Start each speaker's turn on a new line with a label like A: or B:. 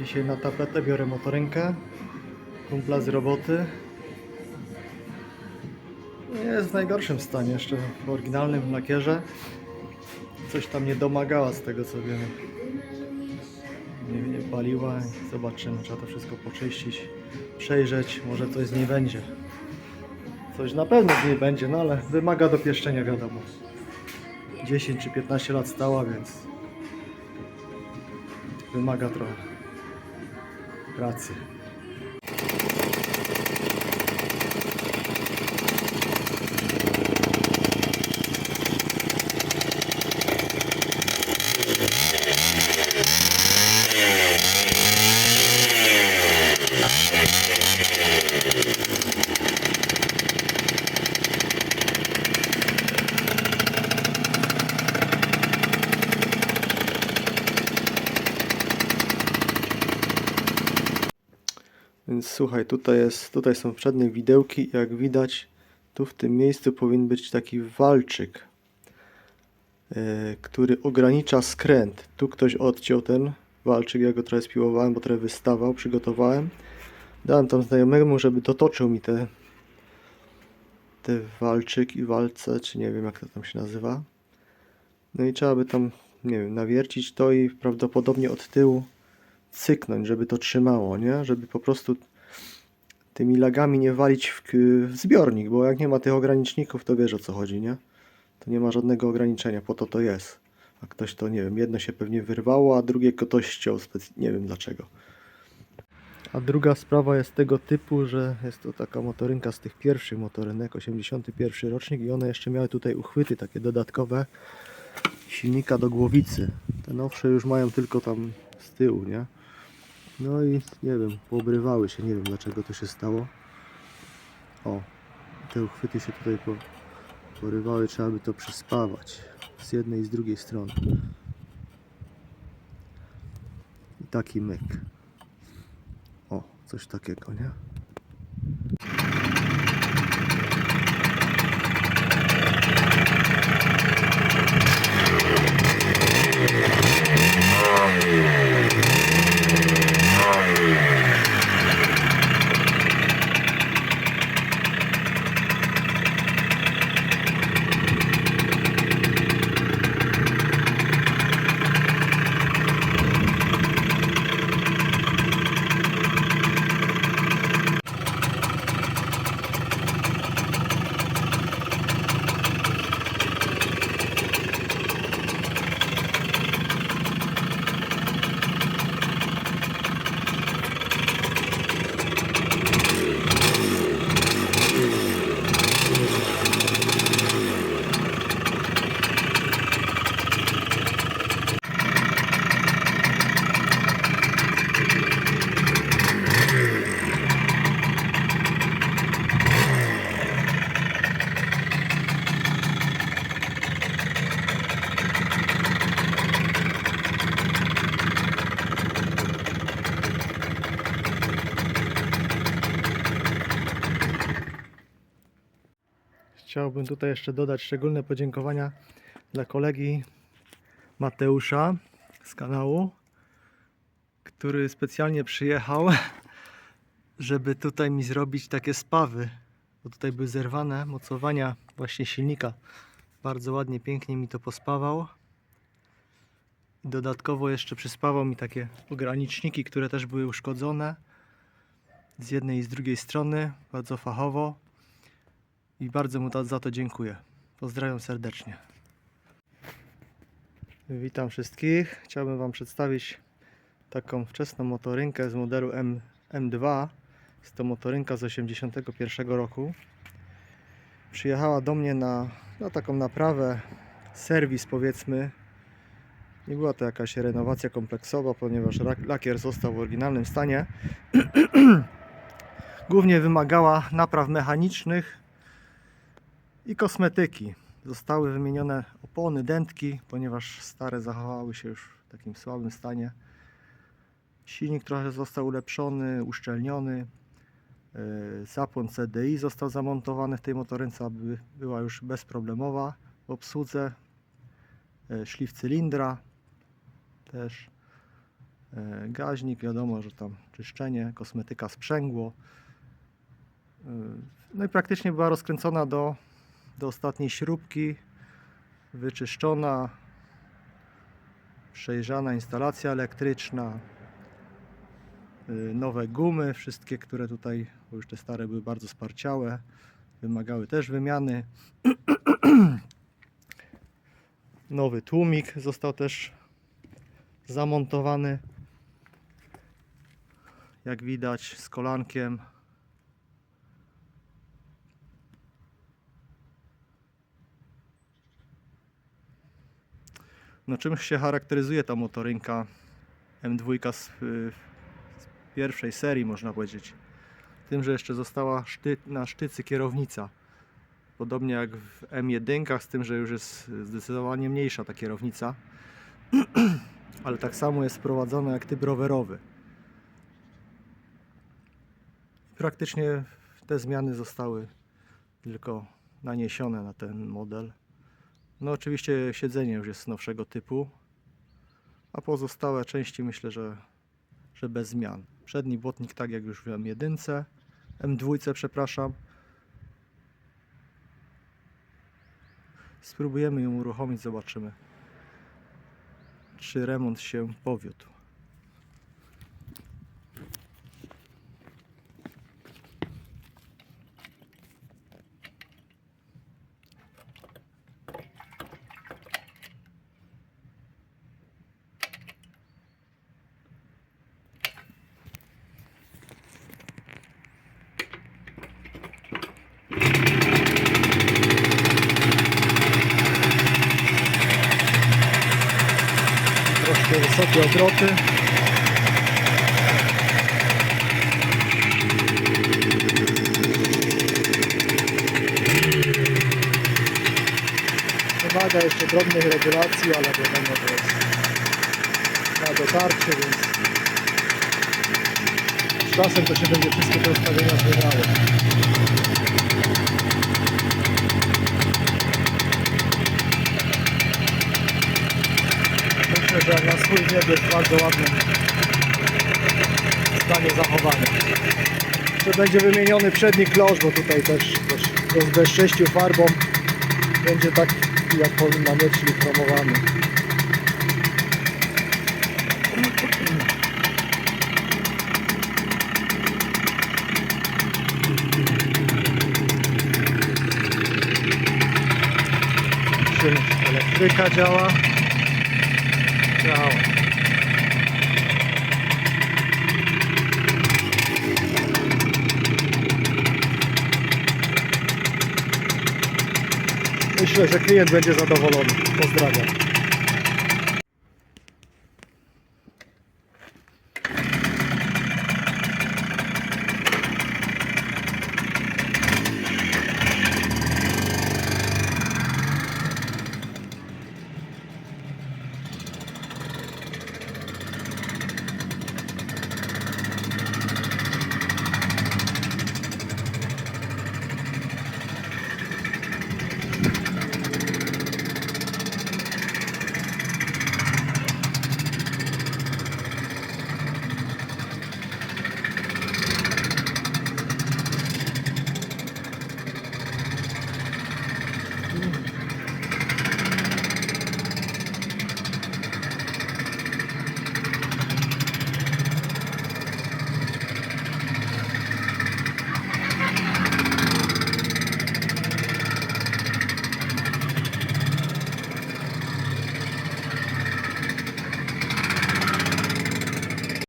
A: Dzisiaj na tapetę biorę motorynkę. Kumpla z roboty. Nie jest w najgorszym stanie, jeszcze w oryginalnym lakierze. Coś tam nie domagała z tego co wiem. Nie, nie paliła. Zobaczymy, trzeba to wszystko poczyścić, przejrzeć. Może coś z niej będzie. Coś na pewno z niej będzie, no ale wymaga dopieszczenia wiadomo. 10 czy 15 lat stała, więc wymaga trochę Grazie. Słuchaj, tutaj, jest, tutaj są przednie widełki. Jak widać, tu w tym miejscu powinien być taki walczyk, e, który ogranicza skręt. Tu ktoś odciął ten walczyk, ja go trochę spiłowałem, bo trochę wystawał, przygotowałem. Dałem tam znajomemu, żeby dotoczył mi te, te walczyk i walce, czy nie wiem jak to tam się nazywa. No i trzeba by tam, nie wiem, nawiercić to i prawdopodobnie od tyłu cyknąć, żeby to trzymało, nie? Żeby po prostu tymi lagami nie walić w, w zbiornik, bo jak nie ma tych ograniczników, to wiesz o co chodzi, nie? To nie ma żadnego ograniczenia, po to to jest. A ktoś to, nie wiem, jedno się pewnie wyrwało, a drugie ktoś ściął, nie wiem dlaczego. A druga sprawa jest tego typu, że jest to taka motorynka z tych pierwszych motorynek, 81 rocznik i one jeszcze miały tutaj uchwyty takie dodatkowe silnika do głowicy. Te nowsze już mają tylko tam z tyłu, nie? No i nie wiem, poobrywały się, nie wiem dlaczego to się stało. O, te uchwyty się tutaj po, porywały, trzeba by to przyspawać z jednej i z drugiej strony. I taki myk. O, coś takiego, nie? Chciałbym tutaj jeszcze dodać szczególne podziękowania dla kolegi Mateusza z kanału, który specjalnie przyjechał, żeby tutaj mi zrobić takie spawy, bo tutaj były zerwane mocowania właśnie silnika. Bardzo ładnie, pięknie mi to pospawał. Dodatkowo jeszcze przyspawał mi takie ograniczniki, które też były uszkodzone z jednej i z drugiej strony, bardzo fachowo i bardzo mu za to dziękuję. Pozdrawiam serdecznie. Witam wszystkich. Chciałbym Wam przedstawić taką wczesną motorynkę z modelu M, M2. Jest to motorynka z 81 roku. Przyjechała do mnie na, na taką naprawę, serwis powiedzmy. Nie była to jakaś renowacja kompleksowa, ponieważ lakier został w oryginalnym stanie. Głównie wymagała napraw mechanicznych, i kosmetyki. Zostały wymienione opony, dętki, ponieważ stare zachowały się już w takim słabym stanie. Silnik trochę został ulepszony, uszczelniony. Yy, Zapłon CDI został zamontowany w tej motorynce, aby była już bezproblemowa w obsłudze. Szlif cylindra też. E, Gaźnik, wiadomo, że tam czyszczenie, kosmetyka sprzęgło. E, No i praktycznie była rozkręcona do, do ostatniej śrubki, wyczyszczona, przejrzana instalacja elektryczna, y, nowe gumy, wszystkie, które tutaj, bo już te stare były bardzo sparciałe, wymagały też wymiany. Nowy tłumik został też zamontowany. Jak widać z kolankiem. No czym się charakteryzuje ta motorynka M2 z, y, z pierwszej serii można powiedzieć? Tym, że jeszcze została szty, na sztycy kierownica. Podobnie jak w M1, z tym, że już jest zdecydowanie mniejsza ta kierownica. Ale tak samo jest wprowadzona jak typ rowerowy. Praktycznie te zmiany zostały tylko naniesione na ten model. No oczywiście siedzenie już jest nowszego typu, a pozostałe części myślę, że, że bez zmian. Przedni błotnik tak jak już w M1, M2 przepraszam. Spróbujemy ją uruchomić, zobaczymy czy remont się powiódł. Troszkę wysokie obroty. Wymaga jeszcze drobnych regulacji, ale wiadomo, że jest na dotarcie, więc z czasem to się będzie wszystkie te ustawienia zmieniało. Myślę, że na swój wiek jest bardzo ładnym stanie zachowania. Jeszcze będzie wymieniony przedni klosz, bo tutaj też też zbezcześcił farbą. Będzie tak jak powinna mieć, czyli chromowany. Czy elektryka działa? Myślę, że klient będzie zadowolony. Pozdrawiam.